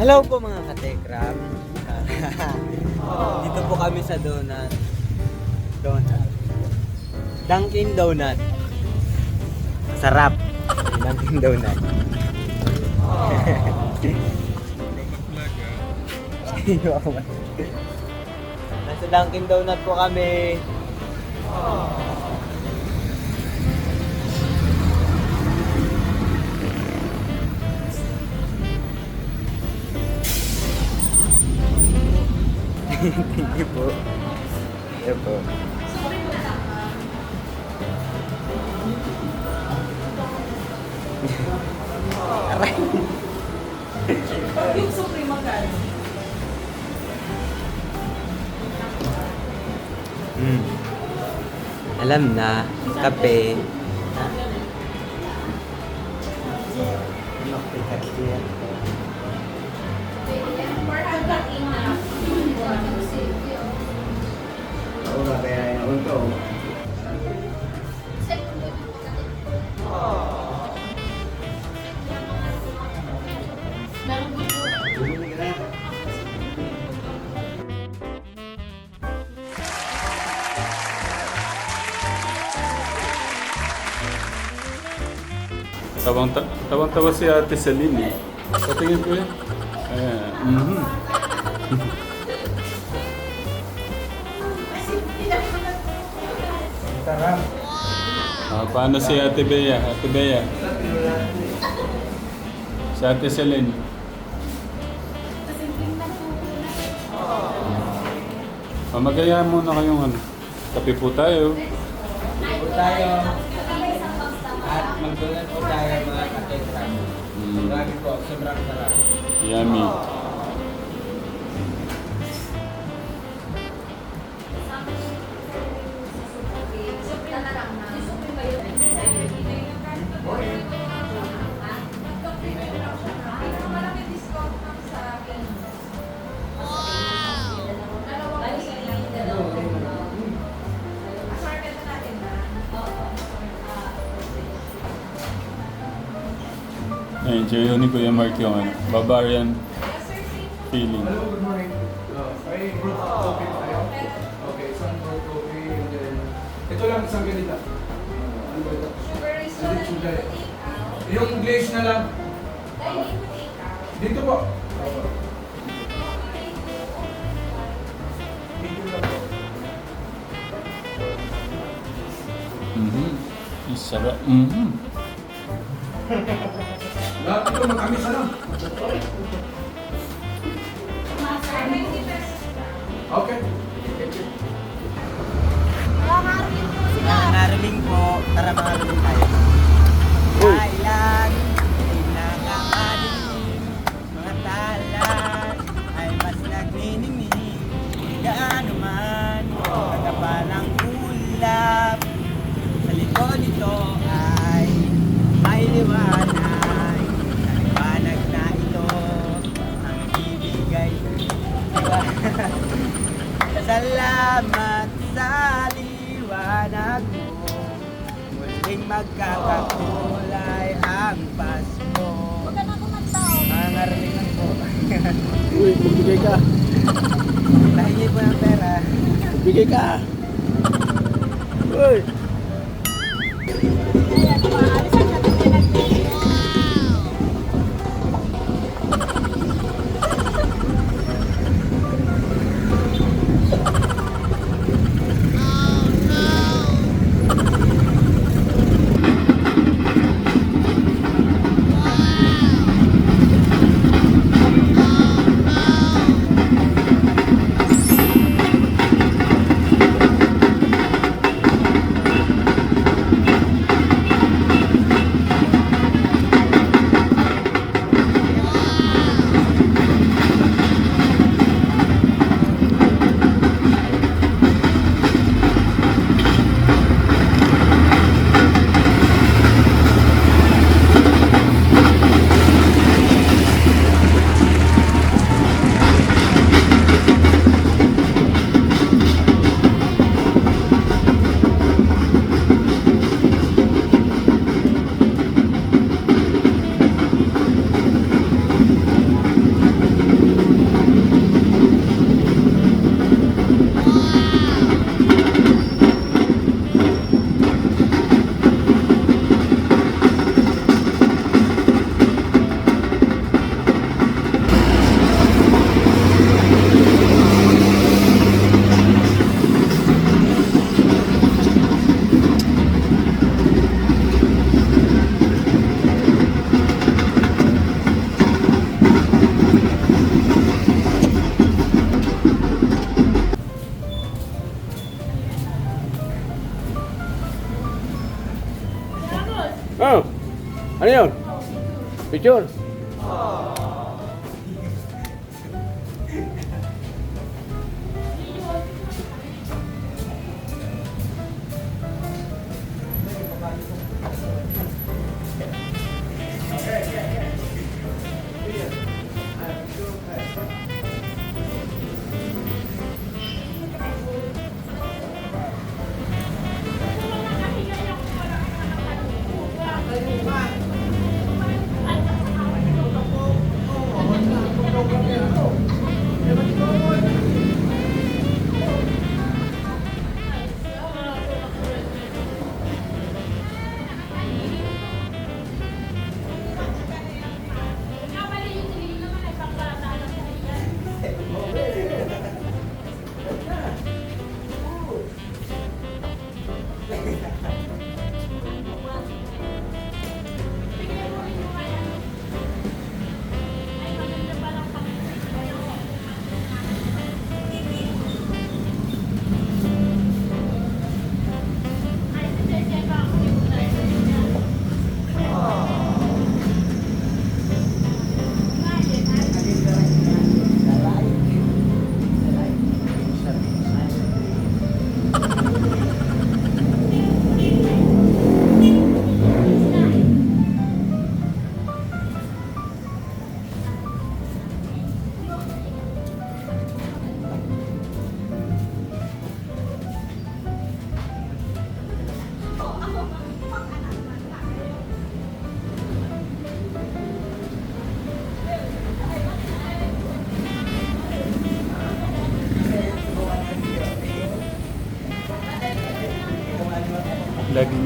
Hello po mga katekram. Dito po kami sa donut. Donut. Dunkin Donut. Sarap. Dunkin Donut. Nasa Dunkin Donut po kami. Thank you po. Yan po. Aray. Yung supreme magkano? Mm. Alam na, kape. Tawang, ta- tawang tawa si Ate Celine eh. Patingin ko yan. Ayan. mhm. Sarap. Ah, paano si Ate Bea? Ate Bea. Si Ate Celine. Mamagaya muna kayong ano. Kape po tayo. po tayo. Mm, Na-enjoy yun ni Kuya Mark yung ano, Bavarian feeling. Good morning. Okay, isang brewed coffee and then... Ito lang, isang ganita. Yung glaze na lang. Dito po. Mhm. Ang sarap. Mhm. Lahat ito matamis ano? Okay. Mga po, tara mga nariling tayo. Salamat sa liwanag mo Muling magkakakulay ang Pasko Mga ngarinig lang po Uy, magbigay ka. Nahingi po ng pera Magbigay ka. Uy.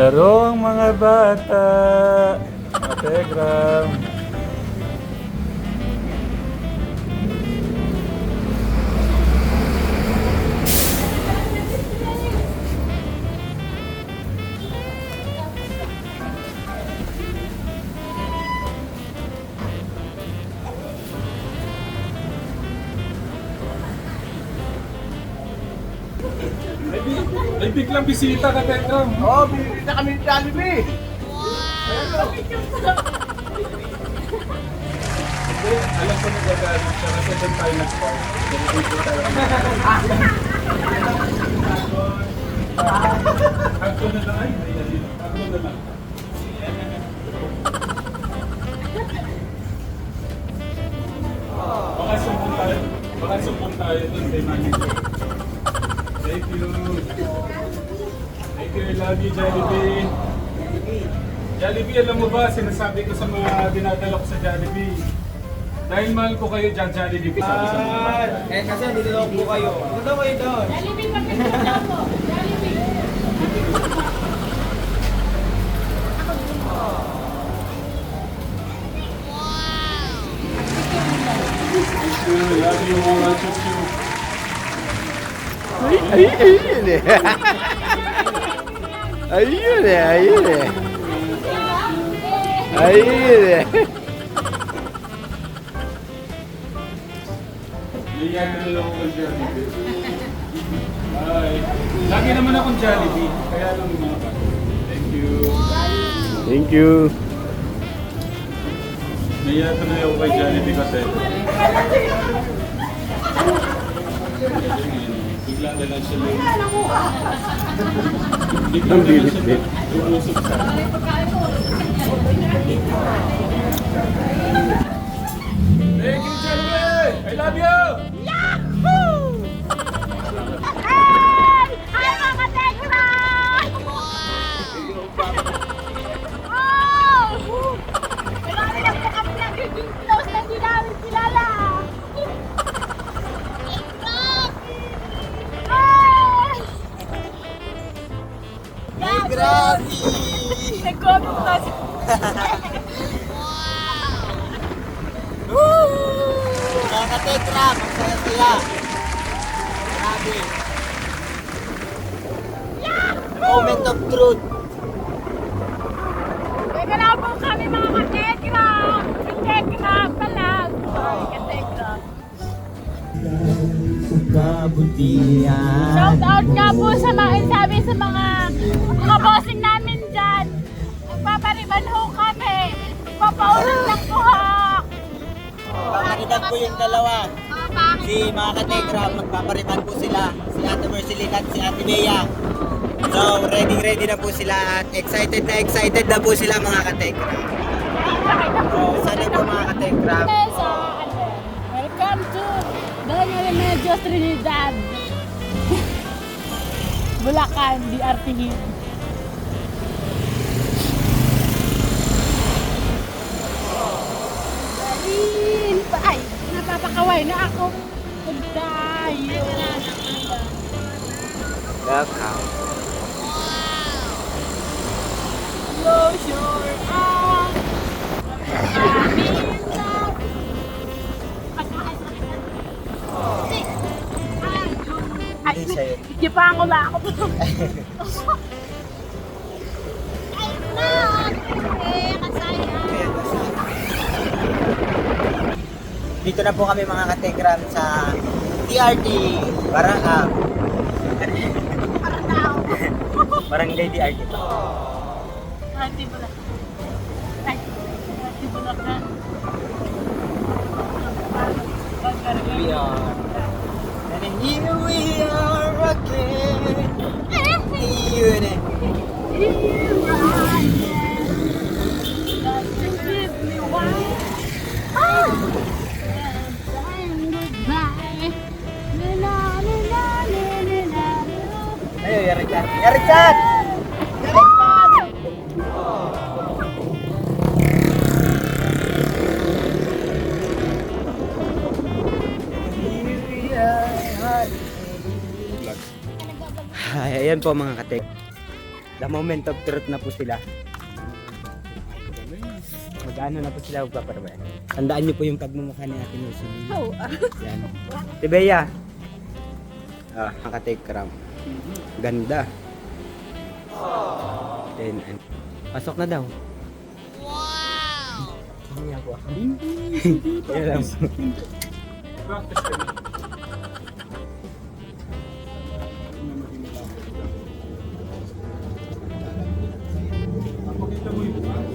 Naglaro ang mga bata. Telegram. Ay, biglang bisita ka, Telegram. Oo, oh, bibili na kami ng Jollibee. Hindi, alam ko nagagalit siya kasi doon tayo tayo. Ako na lang ay, ako na lang. Baka sumpong tayo, baka sumpong tayo doon kay manager. Thank you. Thank you, I love you, Jollibee. Jollibee, alam mo ba, sinasabi ko sa mga dinadala ko sa Jollibee. Dahil mahal ko kayo, John Jollibee sabi sa mga. Eh, kasi dito daw po kayo. Dito daw kayo doon. Jollibee, papicture daw po. Jollibee. Thank you, love you, mga chup-chup. Ay, ay, ayun eh. ayun eh, ayun eh. Ayun eh. Na lang ako ng Jollibee. Bye. Lagi naman akong Jollibee, kaya lang mga ka. Thank you. Thank you. Naiya ko na ako kay Jollibee kasi. Bigla na lang siya lang. Bigla na lang siya lang. Umusok sa Thank you, Jollibee! I love you! Nag-comment pa si Mga katekram, ang saya-saya. Grabe. Moment of truth. Teka lang po kami mga katekram. Si Tekram pa lang. Sorry, katekram. Kabutihan. Shout out nga po sa mga sabi sa mga mga bossing namin Magpapariban ho kami. Paulit lang po ha! Papakitan po yung dalawa. Si mga kategram, magpaparitan po sila. Si Ate Marceline at si Ate Bea. So, ready ready na po sila at excited na excited na po sila mga kategram. So, sana po mga kategram. So, welcome to Doña Remedios Trinidad. Bulacan, DRT Hill. Ayun pa. Ay, napapakaway na ako. Pagdayo. Welcome. Close your eyes. Ay, Hindi sa'yo. ikipa ko na ako. Dito na po kami mga kategram sa TRT Barang Barangay DRT. Ati mo na. Ay, ati mo na ka. We are and here we are again. Yun eh. Ayo, Richard. Ay, ayan po mga katek. The moment of truth na po sila. Mag-ano na po sila magpaparwe. Tandaan niyo po yung pagmumukha ni Ate Lucy. Oh, ah. Yan. Tibeya. Ah, ang katek ram. Ganda. Then, and, pasok na daw. Wow! Hindi ako. Yan lang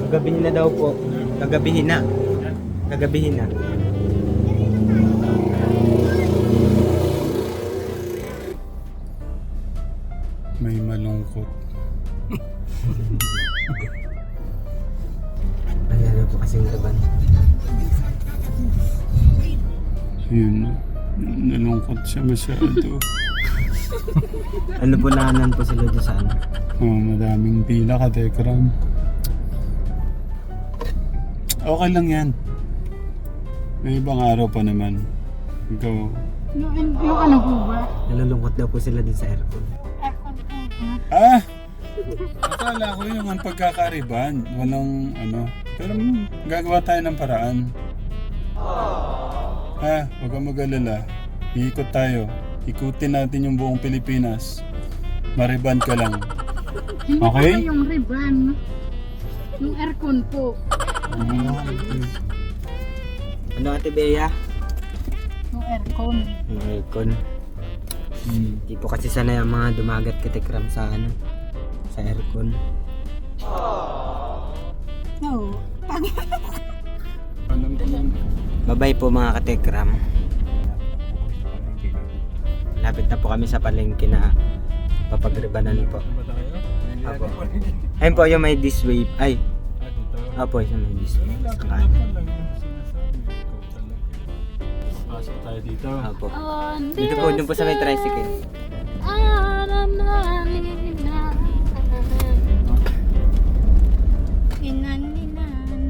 Gagabihin na daw po. Gagabihin na. Gagabihin na. Masyado. Ano po sila doon sa ano? Oh, madaming pila ka, Tekram. Okay lang yan. May ibang araw pa naman. Ikaw, Yung, yung ano po ba? Nalulungkot daw po sila doon sa aircon. Aircon po ba? Ah! Akala ko yung ang pagkakariban. Walang ano. Pero mm, gagawa tayo ng paraan. Ha? Huwag kang mag-alala. Iikot tayo. Ikutin natin yung buong Pilipinas. Mariban ka lang. Hindi Okay. po yung ribbon. Yung aircon po. Ano ate Bea? Yung aircon. Yung aircon. Hmm. Di po kasi sanay ang mga dumagat katikram sa ano? Sa aircon. No. Babay po mga katekram. Lapit na po kami sa palengke na papagribanan po. Apo. Ayun po yung may this way. Ay, Ah, apo yung may this way. Sa kanan. Pasok tayo dito. Apo. Dito po, dun po sa may tricycle.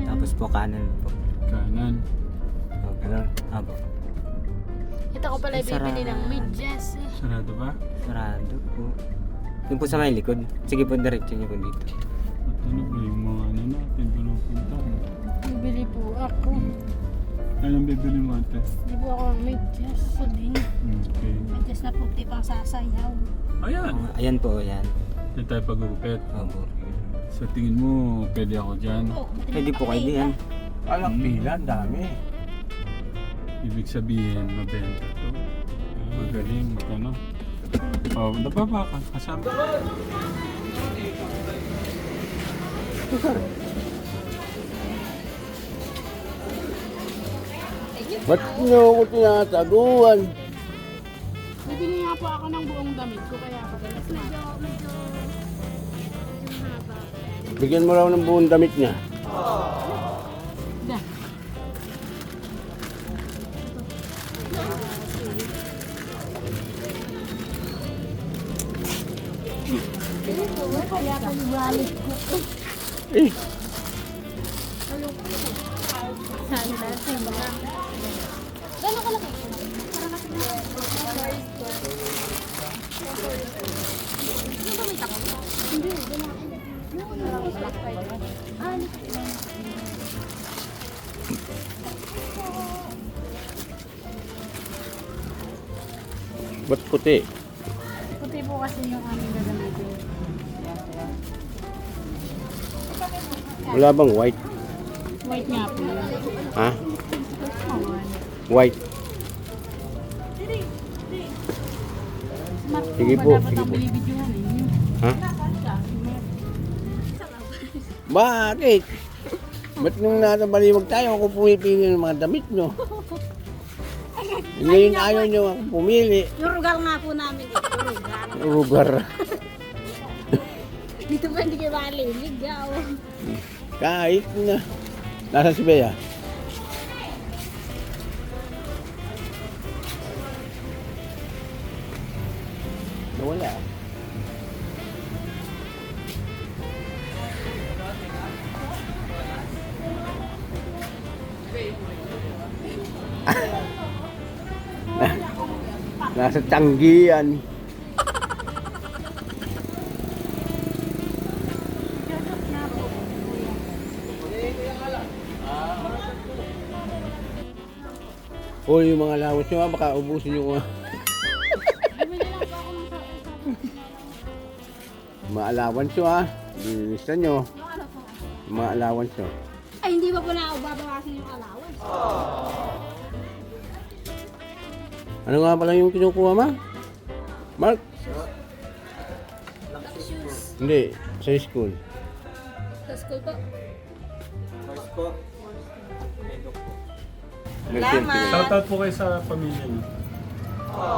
Tapos po kanan po. Kanan. Apo. Apo. Ito ko pala Sarado. bibili ng medyas. Sarado ba? Sarado po. Doon po sa may likod. Sige po, diretso niyo po dito. At ano ba yung mga ano natin pinupunta? Bibili po ako. Anong bibili mo ate? Bibili po ako ng medyas. Sa din. Okay. Medyas na puti pang sasayaw. Ayan! Oh, ayan po, ayan. Diyan tayo pag-upit. Opo. Sa tingin mo, pwede ako dyan. Oh, Pwede po kayo diyan. Alang pila, ang dami. Ibig sabihin, mabenta to. Magaling, ano? Oh, nababa ka. Kasama. Ba't niyo ako tinataguan? Bibili nga po ako ng buong damit ko kaya ako galas na. Bigyan mo raw ng buong damit niya. Eh? Gano'n ka laki? Para kasi Ano ba may takot? Hindi, gano'n. Ba't? Puti Wala bang white? White nga po. Ha? Oo. White. Sige ba po, sige po. eh? Ha? Bakit? Ba't nung nasa baliwag tayo, ako pumipili ng mga damit nyo? Ngayon ayaw nyo ako pumili. Yung rugal nga po namin ito. Rugal. Rugar. Dito pa hindi kayo maliligaw. Kahit na. Nasa si Bea? Nawala. Nasa tanggihan. O yung mga allowance nyo, ah, baka ubusin yung mga... mga allowance nyo ah. Nilista nyo. Yung Mga allowance nyo. Ay, hindi ba po na ako babawasan yung allowance? Ano nga pala yung kinukuha ma? Mark? Hindi, sa school. Sa school po. First po. Nag-selfie. Shoutout po kayo sa pamilya niyo.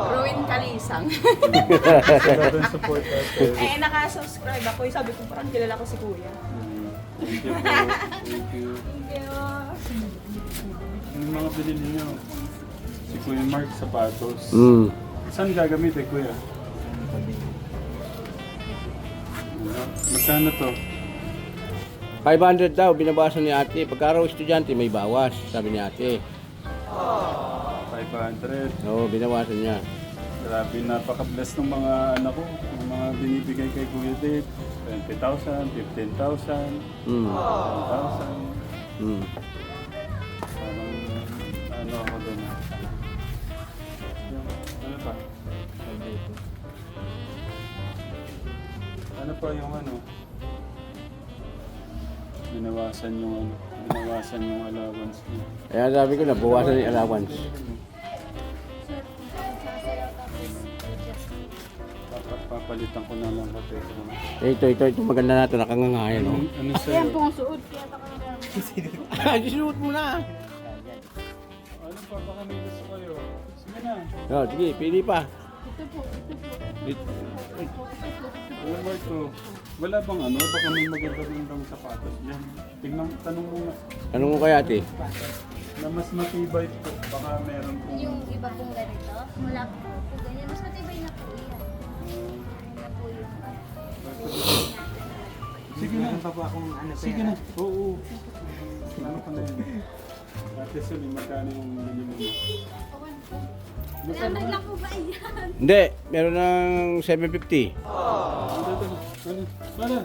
Ruin Kalisang. Sila rin support natin. eh, naka-subscribe ako. Sabi ko parang kilala ko si Kuya. Thank you po. Thank you. Ano yung mga binili niyo? Si Kuya Mark sapatos. Mm. Saan gagamitin, Kuya? Magkano to? 500 daw, binabawasan ni ate. Pagka raw estudyante, may bawas, sabi ni ate. 500. Oo, binawasan niya. Grabe, napaka-bless ng mga anak ko. Ng mga binibigay kay Kuya Dave. 20,000, 15,000, Mm. 10,000. Mm. Parang ano ako doon. Yung, ano pa? Ano pa yung ano? Binawasan yung ano? Binawasan yung allowance niya. Kaya sabi ko, nabawasan yung allowance. Papa- Papalitan ko na lang kasi. Eh, ito, ito, ito, maganda na ito, nakangangayan, no? Ano, ano Ayan sa'yo? po ang suot. Kaya taka Ay, sinuot mo na. Ano pa? Baka may gusto kayo. Sige na. Oh, sige, pili pa. Ito po, ito po. It- Ano ba ito? Wala bang ano? Baka may maganda rin bang sapatos dyan. Tingnan, tanong mo nga. Anong mo kaya, ate? Na mas matibay po. Baka meron pong... Yung iba pong ganito, wala po po ganyan. Mas matibay na po yan. Na po yung Sige na. pa po akong ano Sige na. Oo. Ano ka na yun? Ate Suli, magkano yung minimum mo? Salamat lang po ba yan? Hindi, meron ng 750. Ano ito? Ano? Para.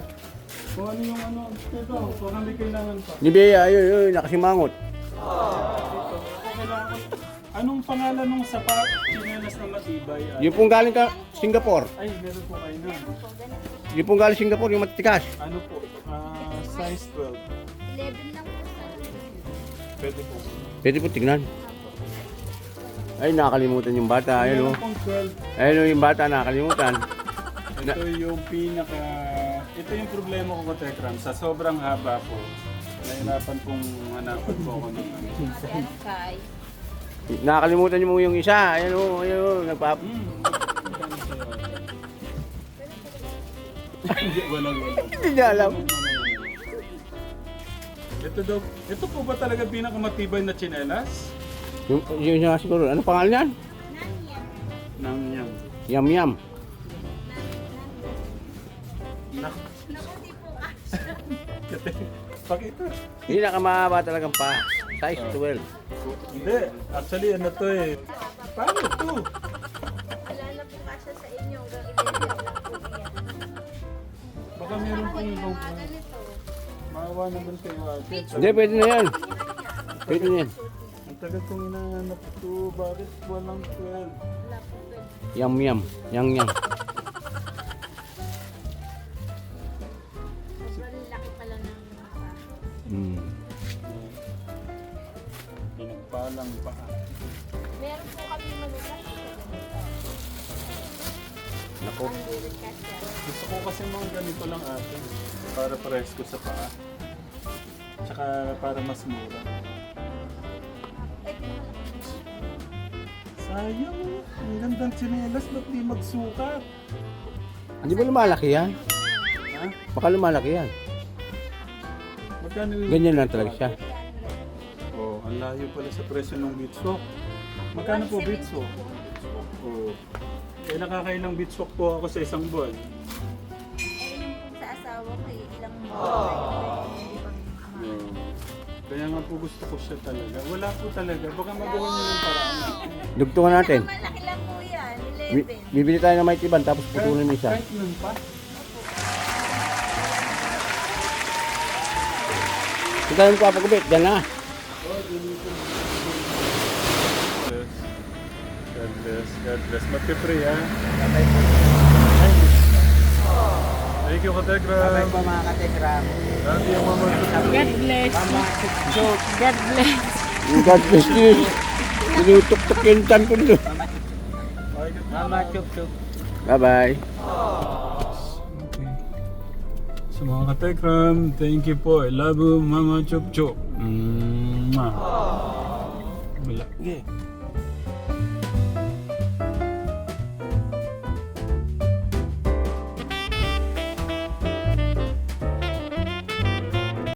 Kung ano yung ano. Ito. Kung hindi kailangan pa. Ni Bea, ayun, ayun, nakasimangot. Kailangan ko. Anong pangalan ng sapat? Chinelas na matibay? Ay, Yung pong galing ka Singapore. ay meron po kayo na. Yung pong galing Singapore, yung matitikas. Ano po? Ah, size 12. 11 lang po sa Pwede po. Pwede po tignan. Ay, nakakalimutan yung bata. Ayun, Meron oh. pong 12. Ayun, oh, yung bata, nakakalimutan. Ito yung pinaka... Ito yung problema ko ko, Tekram. Sa sobrang haba po, nahirapan pong hanapan po ako ng ano. Kay. Nakakalimutan niyo mo yung isa. Ayan o, ayan o. Nagpap... Hmm. Hindi, walang wala. Hindi niya alam. Ito daw, ito po ba talaga pinakamatibay na tsinelas? Yung, yung isa siguro. Ano pangalan niyan? Nang yan. Yam Yam. Pakita. Pinakamahaba talagang pa. Size 12. Hindi, actually ano to eh. Paano to? Wala na po kasya sa inyo. Po. Baka meron pang ibang ganito. Maawa naman kayo ate. Hindi, pwede na yan. Pwede na yan. Ang tagal kong hinahanap ito. Bakit walang 12? Wala po. Yam Yam. Yang Yang. Lang ate. Para pares ko sa paa. Tsaka para mas mura. Sayang. Ang gandang tsinelas. Ba't di magsukat? Hindi ba lumalaki yan? Ha? Baka lumalaki yan. Magkano yung... Ganyan lang talaga siya. Oh, ang layo pala sa presyo ng beatswalk. Magkano po beatswalk? Oh. Eh, nakakailang beatswalk po ako sa isang buwan. Yun. Kaya nga po gusto ko siya talaga. Wala po talaga. Baka magawa niyo ng paraan. Dugtungan natin. Malaki lang po yan, Bi- 11. Bibili tayo ng may tiban tapos putulin mo isa. Kahit nun pa. Ito tayo magpapagubit. Diyan na. God bless. God bless. Magpipray ha. Thank you, Kategram. Bye po mga katekram. Love you, Mama. God bless. God bless. God bless you. Tinutok-tok yung tan ko dito. Mama, chup chup. Bye-bye. So mga katekram, thank you po. I love you, Mama Chup Chup. Mm, Wala. Okay.